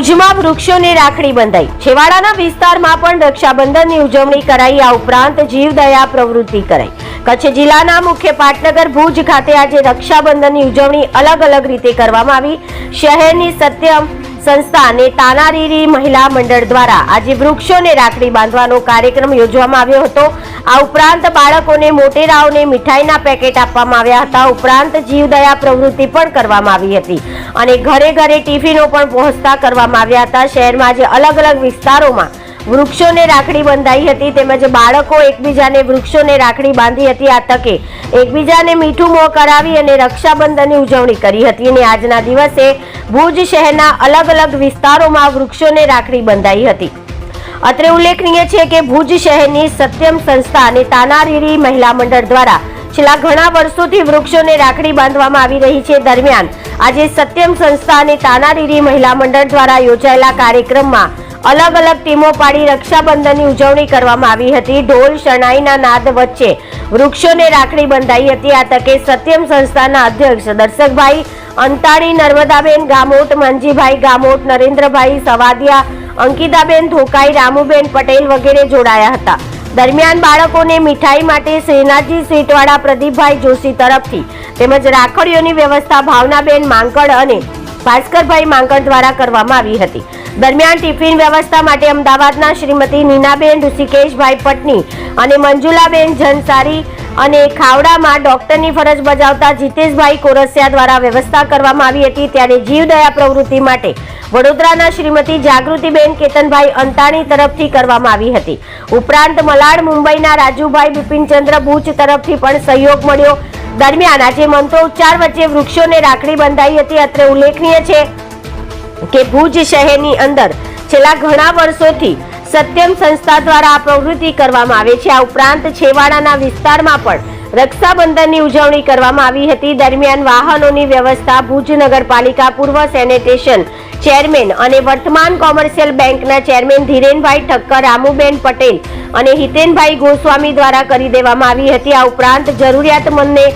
ભુજમાં વૃક્ષોની રાખડી બંધાઈ. છેવાડાના વિસ્તારમાં પણ રક્ષાબંધનની ઉજવણી કરાઈ. આ ઉપરાંત જીવદયા પ્રવૃત્તિ કરાઈ. કચ્છ જિલ્લાના મુખ્ય પાટનગર, ભુજ ખાતે આજે રક્ષાબંધનની ઉજવણી અલગ અલગ રીતે કરવામાં આવી. શહેરની સત્યમ સંસ્થા અને તાનારીરી મહિલા મંડળ દ્વારા આજે વૃક્ષોને રાખડી બાંધવાનો કાર્યક્રમ યોજવામાં આવ્યો હતો. આ ઉપરાંત બાળકોને મોટેરાઓને મીઠાઈના પેકેટ આપવામાં આવ્યા હતા. ઉપરાંત જીવદયા પ્રવૃત્તિ પણ કરવામાં આવી હતી. અને ઘરે ઘરે ટિફિનો પણ પહોંચતા કરવામાં આવ્યા હતા. શહેરમાં આજે અલગ અલગ વિસ્તારોમાં વૃક્ષોને રાખડી બંધાઈ હતી તેમજ બાળકો એકબીજાને વૃક્ષોને રાખડી બાંધી હતી. આ તકે એકબીજાને મીઠું મોં કરાવી અને રક્ષાબંધનની ઉજવણી કરી હતી અને આજના દિવસે ભુજ શહેરના અલગ અલગ વિસ્તારોમાં વૃક્ષોને રાખડી બંધાઈ હતી. અત્રે ઉલ્લેખનીય છે કે ભુજ શહેરની સત્યમ સંસ્થા અને તાનારીરી મહિલા મંડળ દ્વારા છેલ્લા ઘણા વર્ષોથી વૃક્ષોને રાખડી બાંધવામાં આવી રહી છે. દરમિયાન આજે સત્યમ સંસ્થા અને તાનારીરી મહિલા મંડળ દ્વારા યોજાયેલા કાર્યક્રમમાં અલગ અલગ ટીમો પાડી રક્ષાબંધનની ઉજવણી કરવામાં આવી હતી. ઢોલ શરણાઈના નાદ વચ્ચે વૃક્ષોને રાખડી બંધાઈ હતી. આ તકે સત્યમ સંસ્થાના અધ્યક્ષ દર્શકભાઈ અંતાણી, નર્મદાબેન ગામોટ મંજીભાઈ ગામોટ, નરેન્દ્રભાઈ સવાદિયા, અંકિતાબેન ધોકાઈ, રામુબેન પટેલ વગેરે જોડાયા હતા. દરમિયાન બાળકોને મીઠાઈ માટે શ્રીનાથજી સ્વીટવાળા પ્રદીપભાઈ જોશી તરફથી તેમજ રાખડીઓની વ્યવસ્થા ભાવનાબેન માંકડ અને ભાસ્કરભાઈ માંકડ દ્વારા કરવામાં આવી હતી. દરમિયાન ટિફિન વ્યવસ્થા માટે અમદાવાદના શ્રીમતી નીનાબેન ઋષિકેશભાઈ પટની અને મંજુલાબેન જનસારી અને ખાવડામાં ડોક્ટરની ફરજ બજાવતા જીતેશભાઈ કોરસિયા દ્વારા વ્યવસ્થા કરવામાં આવી હતી. ત્યારે જીવદયા પ્રવૃત્તિ માટે વડોદરાના શ્રીમતી જાગૃતિબેન કેતનભાઈ અંતાણી તરફથી કરવામાં આવી હતી. ઉપરાંત મલાડ મુંબઈના રાજુભાઈ બિપિનચંદ્ર બુચ તરફથી પણ સહયોગ મળ્યો. દરમિયાન આજે મંત્રોચ્ચાર વચ્ચે વૃક્ષોને રાખડી બંધાઈ હતી. અત્રે ઉલ્લેખનીય છે કે ભુજ શહેરની અંદર છેલ્લા ઘણા વર્ષોથી સત્યમ સંસ્થા દ્વારા આ પ્રવૃત્તિ કરવામાં આવે છે. આ ઉપરાંત છેવાડાના વિસ્તારમાં પણ રક્ષાબંધનની ઉજવણી કરવામાં આવી હતી. દરમિયાન વાહનોની વ્યવસ્થા ભુજ નગરપાલિકા પૂર્વ સેનેટેશન ચેરમેન અને વર્તમાન કોમર્શિયલ બેંકના ચેરમેન ધીરેનભાઈ ઠક્કર, રામુબેન પટેલ અને હિતેનભાઈ ગોસ્વામી દ્વારા કરી દેવામાં આવી હતી. આ ઉપરાંત જરૂરિયાતમંદને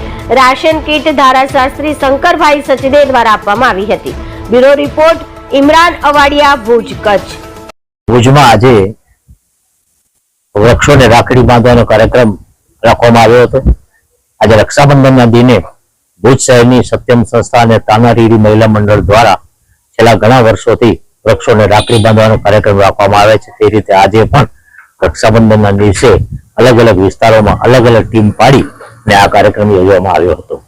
રાશન કીટ ધારાશાસ્ત્રી શંકરભાઈ સચદે દ્વારા આપવામાં આવી હતી. Bureau report Imran Awadiya Bhuj Kutch. ભુજમાં આજે વૃક્ષોને રાખડી બાંધવાનો કાર્યક્રમ રાખવામાં આવ્યો હતો. આજે રક્ષાબંધનના દિને ભુજ શહેરની સત્યમ સંસ્થા અને તાનારીરી મહિલા મંડળ દ્વારા છેલ્લા ઘણા વર્ષોથી વૃક્ષોને રાખડી બાંધવાનો કાર્યક્રમ રાખવામાં આવે છે. તે રીતે આજે પણ રક્ષાબંધનના દિવસે અલગ અલગ વિસ્તારોમાં અલગ અલગ ટીમ પાડી ને આ કાર્યક્રમ યોજવામાં આવ્યો હતો.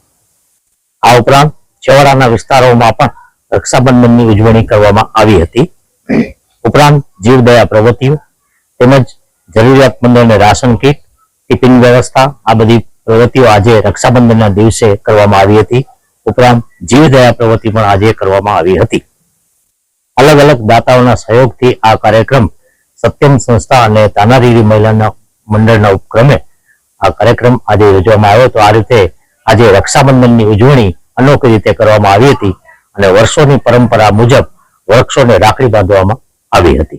આ ઉપરાંત છેવાડાના વિસ્તારોમાં પણ રક્ષાબંધનની ઉજવણી કરવામાં આવી હતી. ઉપરાંત જીવદયા પ્રવૃત્તિઓ, તેમજ જરૂરિયાતમંદોને રાશન કીટ, ટિફિન વ્યવસ્થા, આ બધી પ્રવૃત્તિઓ આજે રક્ષાબંધનના દિવસે કરવામાં આવી હતી. ઉપરાંત જીવદયા પ્રવૃત્તિ પણ આજે કરવામાં આવી હતી. અલગ અલગ દાતાઓના સહયોગથી આ કાર્યક્રમ સત્યમ સંસ્થા અને તાનારીરી મહિલાના મંડળના ઉપક્રમે આ કાર્યક્રમ આજે યોજવામાં આવ્યો તો આ રીતે આજે રક્ષાબંધનની ઉજવણી અનોખી રીતે કરવામાં આવી હતી. અને વર્ષોની પરંપરા મુજબ વૃક્ષોને રાખડી બાંધવામાં આવી હતી.